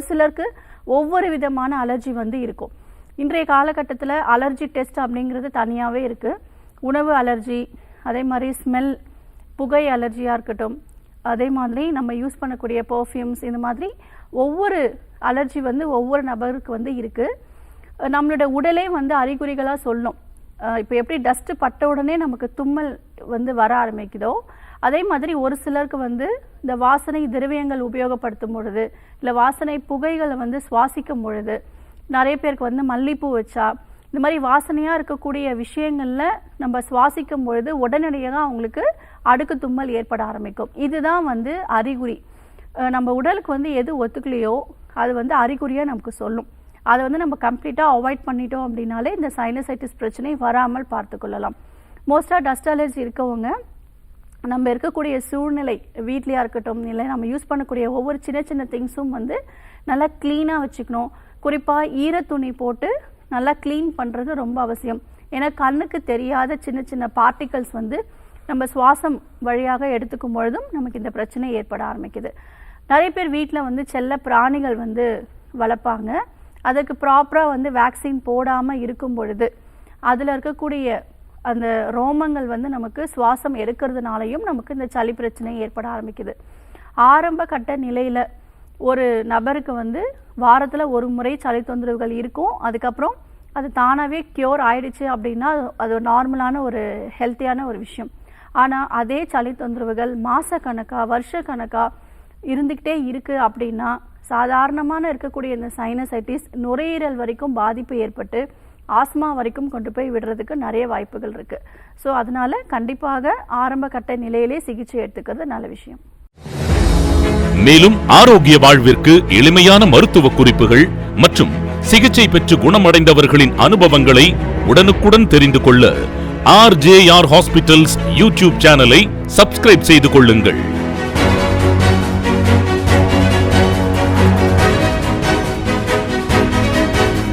ஒரு சிலருக்கு ஒவ்வொரு விதமான அலர்ஜி வந்து இருக்கும். இன்றைய காலகட்டத்தில் அலர்ஜி டெஸ்ட் அப்படிங்கிறது தனியாகவே இருக்குது உணவு அலர்ஜி அதே மாதிரி ஸ்மெல் புகை அலர்ஜியாக இருக்கட்டும் அதே மாதிரி நம்ம யூஸ் பண்ணக்கூடிய பர்ஃப்யூம்ஸ் இந்த மாதிரி ஒவ்வொரு அலர்ஜி வந்து ஒவ்வொரு நபருக்கு வந்து இருக்குது நம்மளோட உடலே வந்து அறிகுறிகளாக சொல்லும். இப்போ எப்படி டஸ்ட்டு பட்ட உடனே நமக்கு தும்மல் வந்து வர ஆரம்பிக்குதோ அதே மாதிரி ஒரு சிலருக்கு வந்து இந்த வாசனை திரவியங்கள் உபயோகப்படுத்தும் பொழுது இல்லை வாசனை புகைகளை வந்து சுவாசிக்கும் பொழுது நிறைய பேருக்கு வந்து மல்லிப்பூ வச்சா இந்த மாதிரி வாசனையாக இருக்கக்கூடிய விஷயங்களில் நம்ம சுவாசிக்கும் பொழுது உடனடியாக அவங்களுக்கு அடுக்கு தும்மல் ஏற்பட ஆரம்பிக்கும். இதுதான் வந்து அறிகுறி. நம்ம உடலுக்கு வந்து எது ஒத்துக்கலையோ அது வந்து அறிகுறியாக நமக்கு சொல்லும். அதை வந்து நம்ம கம்ப்ளீட்டாக அவாய்ட் பண்ணிட்டோம் அப்படின்னாலே இந்த சைனசைட்டிஸ் பிரச்சனை வராமல் பார்த்துக்கொள்ளலாம் மோஸ்ட்டாக டஸ்ட் அலர்ஜி இருக்கவங்க நம்ம இருக்கக்கூடிய சூழ்நிலை வீட்லையாக இருக்கட்டும் இல்லை நம்ம யூஸ் பண்ணக்கூடிய ஒவ்வொரு சின்ன சின்ன திங்ஸும் வந்து நல்லா க்ளீனாக வச்சுக்கணும். குறிப்பாக ஈரத்துணி போட்டு நல்லா க்ளீன் பண்ணுறது ரொம்ப அவசியம். ஏன்னா கண்ணுக்கு தெரியாத சின்ன சின்ன பார்ட்டிகல்ஸ் வந்து நம்ம சுவாசம் வழியாக எடுத்துக்கும் பொழுதும் நமக்கு இந்த பிரச்சனை ஏற்பட ஆரம்பிக்குது. நிறைய பேர் வீட்டில் வந்து செல்ல பிராணிகள் வந்து வளர்ப்பாங்க. அதுக்கு ப்ராப்பராக வந்து வேக்சின் போடாமல் இருக்கும் பொழுது அதில் இருக்கக்கூடிய அந்த ரோமங்கள் வந்து நமக்கு சுவாசம் எடுக்கிறதுனாலையும் நமக்கு இந்த சளி பிரச்சனை ஏற்பட ஆரம்பிக்குது. ஆரம்ப கட்ட நிலையில் ஒரு நபருக்கு வந்து வாரத்தில் ஒரு முறை சளி தொந்தரவுகள் இருக்கும். அதுக்கப்புறம் அது தானாகவே க்யூர் ஆயிடுச்சு அப்படின்னா அது- ஒரு நார்மலான ஒரு ஹெல்த்தியான ஒரு விஷயம். ஆனால் அதே சளி தொந்தரவுகள் வருஷ கணக்காக இருந்துக்கிட்டே இருக்குது அப்படின்னா சாதாரணமான இருக்கக்கூடிய இந்த சைனசைட்டிஸ் நுரையீரல் வரைக்கும் பாதிப்பு ஏற்பட்டு ஆஸ்மா வரைக்கும் கொண்டு போய் விடுறதுக்கு நிறைய வாய்ப்புகள் இருக்கு. ஸோ அதனால கண்டிப்பாக ஆரம்ப கட்ட நிலையிலே சிகிச்சை எடுத்துக்கிறது நல்ல விஷயம். மேலும் ஆரோக்கிய வாழ்விற்கு எளிமையான மருத்துவ குறிப்புகள் மற்றும் சிகிச்சை பெற்று குணமடைந்தவர்களின் அனுபவங்களை உடனுக்குடன் தெரிந்து கொள்ள ஆர்ஜேஆர் ஹாஸ்பிட்டல்ஸ் யூடியூப் சேனலை சப்ஸ்கிரைப் செய்து கொள்ளுங்கள்.